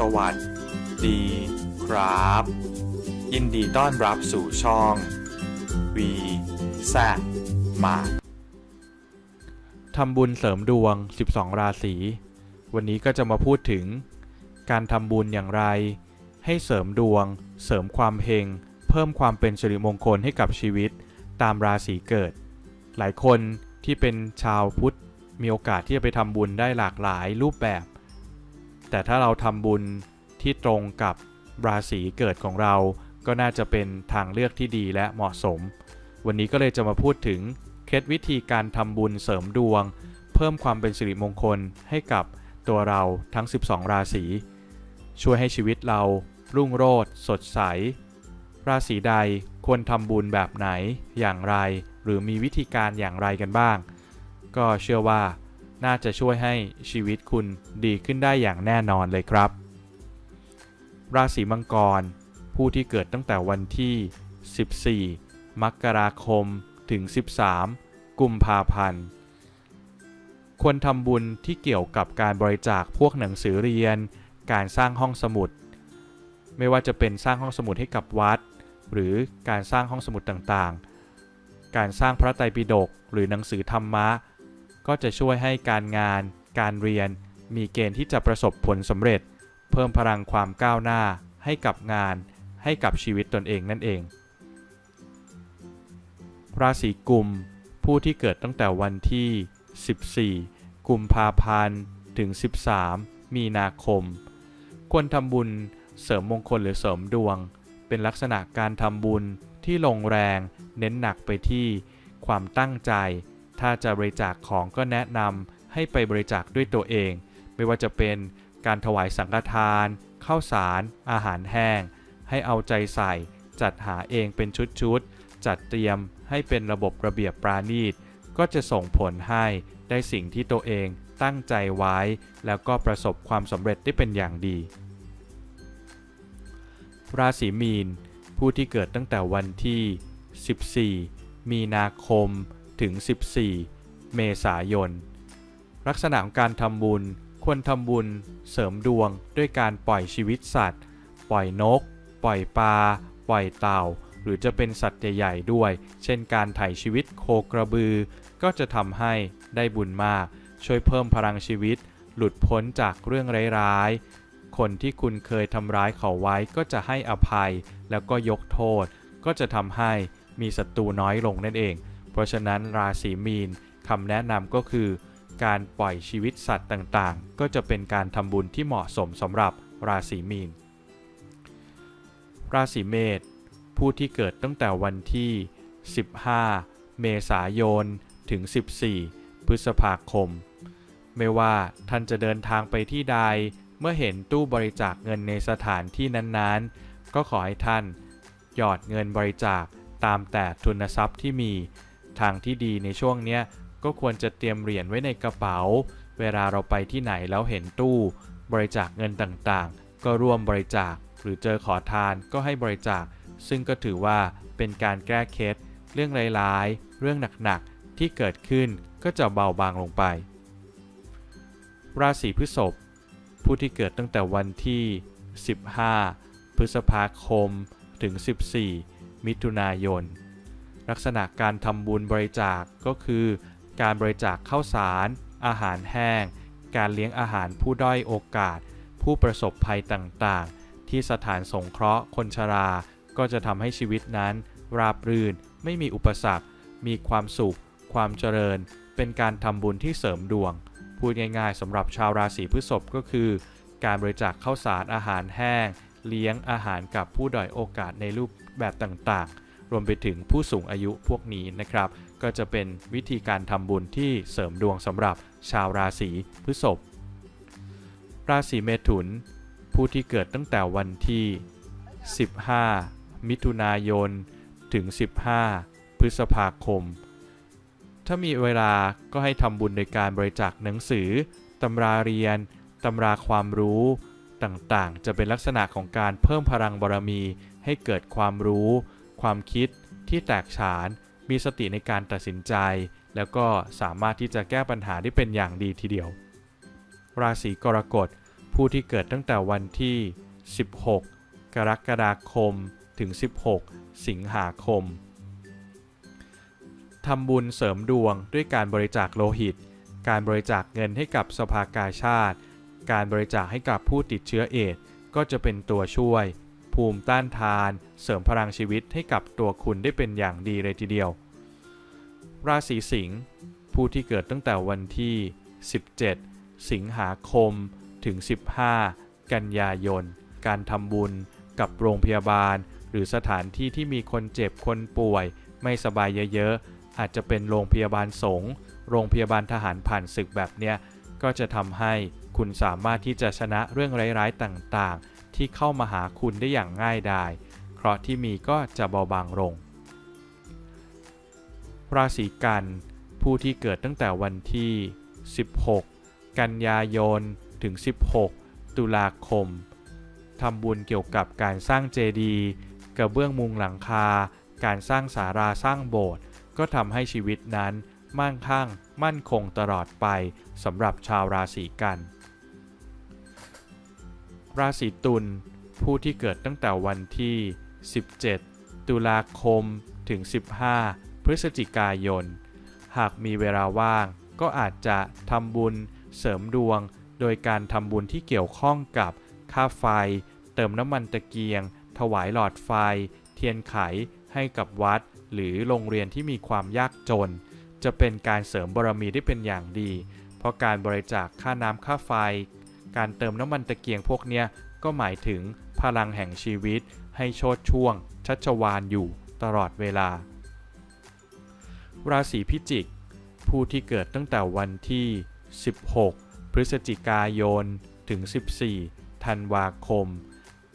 สวัสดีครับ ยินดีต้อนรับสู่ช่อง V แซมาทำบุญเสริมดวง 12 ราศี วันนี้ก็จะมาพูดถึง การทำบุญอย่างไร ให้เสริมดวง เสริมความเฮง เพิ่มความเป็นสิริมงคลให้กับชีวิต ตามราศีเกิด หลายคนที่เป็นชาวพุทธมีโอกาสที่จะไปทำบุญได้หลากหลายรูปแบบ แต่ถ้าเราทำบุญที่ตรงกับราศีเกิดของเรา ก็น่าจะเป็นทางเลือกที่ดีและเหมาะสม วันนี้ก็เลยจะมาพูดถึงเคล็ดวิธีการทำบุญเสริมดวง เพิ่มความเป็นสิริมงคลให้กับตัวเราทั้ง 12 ราศี ช่วยให้ชีวิตเรารุ่งโรจน์สดใส ราศีใดควรทำบุญแบบไหนอย่างไร หรือมีวิธีการอย่างไรกันบ้าง ก็เชื่อว่า น่าจะช่วยให้ชีวิตคุณดีขึ้นได้อย่างแน่นอนเลยครับ ราศีมังกร ผู้ที่เกิดตั้งแต่วันที่ 14 มกราคม ถึง 13 กุมภาพันธ์ ควรทำบุญที่เกี่ยวกับการบริจาคพวกหนังสือเรียน การสร้างห้องสมุด ไม่ว่าจะเป็นสร้างห้องสมุดให้กับวัด หรือการสร้างห้องสมุดต่างๆ การสร้างพระไตรปิฎกหรือหนังสือธรรมะ ก็จะช่วยให้การงาน การเรียน มีเกณฑ์ที่จะประสบผลสำเร็จ เพิ่มพลังความก้าวหน้า ให้กับงาน ให้กับชีวิตตนเองนั่นเอง ราศีกุม ผู้ที่เกิดตั้งแต่วันที่ 14 กุมภาพันธ์ ถึง 13 มีนาคม ควรทำบุญเสริมมงคลหรือเสริมดวง เป็นลักษณะการทำบุญที่ลงแรง เน้นหนักไปที่ความตั้งใจ ถ้าจะบริจาคของก็แนะนำให้ไปบริจาคด้วยตัวเอง ไม่ว่าจะเป็นการถวายสังฆทานข้าวสาร อาหารแห้ง ให้เอาใจใส่ จัดหาเองเป็นชุดๆ จัดเตรียมให้เป็นระบบระเบียบปราณีต ก็จะส่งผลให้ได้สิ่งที่ตัวเองตั้งใจไว้ แล้วก็ประสบความสำเร็จได้เป็นอย่างดี ราศีมีน ผู้ที่เกิดตั้งแต่วันที่ 14 มีนาคม ถึง 14 เมษายน ลักษณะของการทำบุญควรทำบุญเสริมดวงด้วยการปล่อยชีวิตสัตว์ ปล่อยนก ปล่อยปลา ปล่อยเต่า หรือจะเป็นสัตว์ใหญ่ๆด้วย เช่นการไถ่ชีวิตโคกระบือ ก็จะทำให้ได้บุญมาก ช่วยเพิ่มพลังชีวิต หลุดพ้นจากเรื่องร้ายๆ คนที่คุณเคยทำร้ายเขาไว้ก็จะให้อภัยแล้วก็ยกโทษ ก็จะทำให้มีศัตรูน้อยลงนั่นเอง เพราะฉะนั้นราศีมีนคำแนะนำก็คือ การปล่อยชีวิตสัตว์ต่างๆ ก็จะเป็นการทำบุญที่เหมาะสมสำหรับราศีมีน ราศีเมษผู้ที่เกิดตั้งแต่วันที่ 15 เมษายน ถึง 14 พฤษภาคม ไม่ว่าท่านจะเดินทางไปที่ใด เมื่อเห็นตู้บริจาคเงินในสถานที่นั้นๆ ก็ขอให้ท่าน หยอดเงินบริจาคตามแต่ทุนทรัพย์ที่มี ทางที่ดีในช่วงเนี้ยก็ควรจะเตรียมเหรียญไว้ในกระเป๋า เวลาเราไปที่ไหนแล้วเห็นตู้ บริจาคเงินต่างๆ ก็ร่วมบริจาค หรือเจอขอทานก็ให้บริจาค ซึ่งก็ถือว่าเป็นการแก้เคล็ดเรื่องร้ายๆ เรื่องหนักๆ ที่เกิดขึ้นก็จะเบาบางลงไป ราศีพฤษภผู้ที่เกิดตั้งแต่วันที่ 15 พฤษภาคม ถึง 14 มิถุนายน ลักษณะการทำบุญบริจาคก็คือ การบริจาคข้าวสาร อาหารแห้ง การเลี้ยงอาหารผู้ด้อยโอกาส ผู้ประสบภัยต่างๆ ที่สถานสงเคราะห์คนชรา ก็จะทำให้ชีวิตนั้น ราบรื่น ไม่มีอุปสรรค มีความสุข ความเจริญ เป็นการทำบุญที่เสริมดวง พูดง่ายๆสำหรับชาวราศีพฤษภก็คือ การบริจาคข้าวสารอาหารแห้ง เลี้ยงอาหารกับผู้ด้อยโอกาสในรูปแบบต่างๆ วมไปถึงผู้สูงอายุพวกนี้นะครับ ก็จะเป็นวิธีการทำบุญที่เสริมดวงสำหรับชาวราศีพฤษภ ราศีเมถุน ผู้ที่เกิดตั้งแต่วันที่ 15 มิถุนายน ถึง 15 พฤษภาคม ถ้ามีเวลาก็ให้ทำบุญในการบริจาคหนังสือตำราเรียนตำราความรู้ต่างๆ จะเป็นลักษณะของการเพิ่มพลังบารมีให้เกิดความรู้ ความคิดที่แตกฉาน มีสติในการตัดสินใจ แล้วก็สามารถที่จะแก้ปัญหาได้เป็นอย่างดีทีเดียว ราศีกรกฎ ผู้ที่เกิดตั้งแต่วันที่ 16 กรกฎาคมถึง 16 สิงหาคมทำบุญเสริมดวงด้วยการบริจาคโลหิต การบริจาคเงินให้กับสภากาชาติ การบริจาคให้กับผู้ติดเชื้อเอดส์ก็จะเป็นตัวช่วย ภูมิต้านทาน เสริมพลังชีวิตให้กับตัวคุณได้เป็นอย่างดีเลยทีเดียว ราศีสิงห์ผู้ที่เกิดตั้งแต่วันที่ 17 สิงหาคม ถึง 15 กันยายน การทำบุญกับโรงพยาบาล หรือสถานที่ที่มีคนเจ็บคนป่วย ไม่สบายเยอะๆ อาจจะเป็นโรงพยาบาลสงฆ์โรงพยาบาลทหารผ่านศึกแบบเนี้ยก็จะทำให้คุณสามารถที่จะชนะเรื่องร้ายๆต่างๆ ที่เข้ามาหาคุณได้อย่างง่ายดาย เคราะห์ที่มีก็จะเบาบางลง ราศีกัน ผู้ที่เกิดตั้งแต่วันที่ 16 กันยายน ถึง 16 ตุลาคม ทำบุญเกี่ยวกับการสร้างเจดีย์กระเบื้องมุงหลังคา การสร้างศาลาสร้างโบสถ์ ก็ทำให้ชีวิตนั้น มั่งคั่ง มั่นคงตลอดไปสำหรับชาวราศีกัน ราศีตุล ผู้ที่เกิดตั้งแต่วันที่ 17 ตุลาคม ถึง 15 พฤศจิกายน หากมีเวลาว่าง ก็อาจจะทำบุญ เสริมดวง โดยการทำบุญที่เกี่ยวข้องกับค่าไฟ เติมน้ำมันตะเกียง ถวายหลอดไฟ เทียนไขให้กับวัด หรือโรงเรียนที่มีความยากจน จะเป็นการเสริมบารมีได้เป็นอย่างดี เพราะการบริจาคค่าน้ำค่าไฟ การเติมน้ำมันตะเกียงพวกเนี้ยก็หมายถึงพลังแห่งชีวิต ให้โชดช่วง ชัชวานอยู่ตลอดเวลา ราศีพิจิก ผู้ที่เกิดตั้งแต่วันที่ 16 พฤศจิกายน ถึง 14 ธันวาคม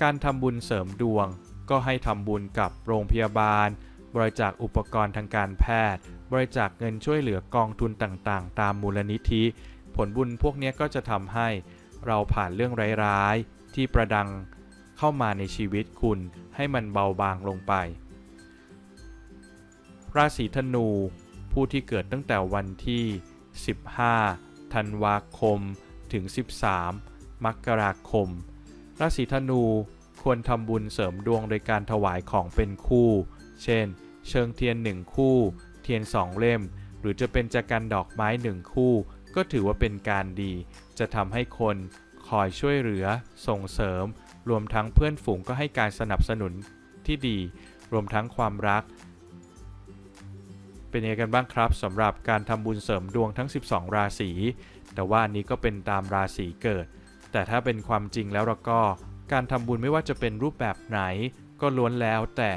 การทำบุญเสริมดวง ก็ให้ทำบุญกับโรงพยาบาล บริจาคอุปกรณ์ทางการแพทย์ บริจาคเงินช่วยเหลือกองทุนต่างๆ ตามมูลนิธิ ผลบุญพวกนี้ก็จะทำให้ เราผ่านเรื่องร้ายๆ ที่ประดังเข้ามาในชีวิตคุณให้มันเบาบางลงไป ราศีธนู ผู้ที่เกิดตั้งแต่วันที่ 15 ธันวาคม ถึง 13 มกราคม ราศีธนูควรทำบุญเสริมดวงโดยการถวายของเป็นคู่ เช่น เชิงเทียนหนึ่งคู่ เทียนสองเล่ม หรือจะเป็นจักรันดอกไม้หนึ่งคู่ ก็ถือว่าเป็นการดี จะทำให้คนคอยช่วยเหลือ ส่งเสริม รวมทั้งเพื่อนฝูงก็ให้การสนับสนุนที่ดี รวมทั้งความรัก เป็นยังไงกันบ้างครับสำหรับการทำบุญเสริมดวงทั้ง 12 ราศี แต่ว่านี้ก็เป็นตามราศีเกิด แต่ถ้าเป็นความจริงแล้วเราก็ การทำบุญไม่ว่าจะเป็นรูปแบบไหน ก็ล้วนแล้วแต่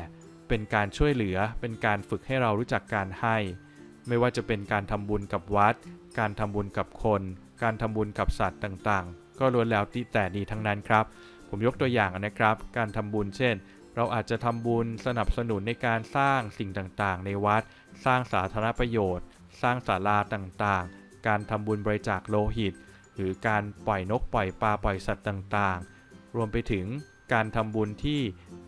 เป็นการช่วยเหลือ เป็นการฝึกให้เรารู้จักการให้ ไม่ว่าจะเป็นการทำบุญกับวัด การทำบุญกับคน การทำบุญกับสัตว์ต่างๆ ก็ล้วนแล้วที่แต่ดีทั้งนั้นครับ ผมยกตัวอย่างนะครับ การทำบุญเช่น เราอาจจะทำบุญสนับสนุนในการสร้างสิ่งต่างๆ ในวัด สร้างสาธารณประโยชน์ สร้างศาลาต่างๆ การทำบุญบริจาคโลหิต หรือการปล่อยนกปล่อยปลาปล่อยสัตว์ต่างๆ รวมไปถึงการทำบุญที่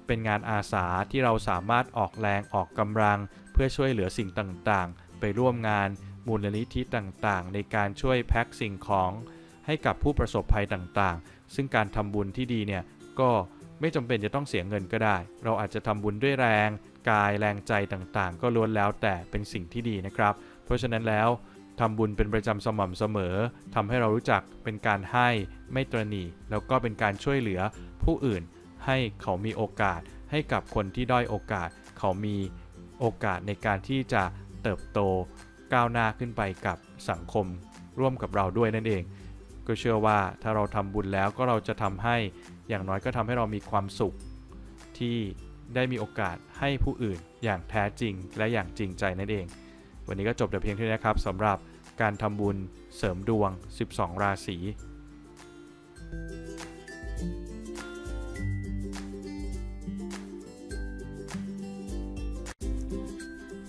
เป็นงานอาสาที่เราสามารถออกแรงออกกำลัง เพื่อช่วยเหลือสิ่งต่างๆ ไปร่วมงานมูลนิธิต่างๆ ในการช่วยแพ็คสิ่งของให้กับผู้ประสบภัยต่างๆ ซึ่งการทำบุญที่ดีเนี่ยก็ไม่จำเป็นจะต้องเสียเงินก็ได้ เราอาจจะทำบุญด้วยแรง กายแรงใจต่างๆ ก็ล้วนแล้วแต่เป็นสิ่งที่ดีนะครับ เพราะฉะนั้นแล้วทำบุญเป็นประจำสม่ำเสมอทำให้เรารู้จักเป็นการให้ไม่ตรณีแล้วก็เป็นการช่วยเหลือผู้อื่น ให้เขามีโอกาสให้กับคนที่ด้อยโอกาส เขามีโอกาสในการที่จะ เติบโตก้าวหน้าขึ้นไปกับสังคมร่วมกับเราด้วยนั่นเอง ก็เชื่อว่าถ้าเราทำบุญแล้วก็เราจะทำให้อย่างน้อยก็ทำให้เรามีความสุข ที่ได้มีโอกาสให้ผู้อื่นอย่างแท้จริงและอย่างจริงใจนั่นเอง วันนี้ก็จบแต่เพียงเท่านี้ครับสำหรับการทำบุญเสริมดวง 12 ราศี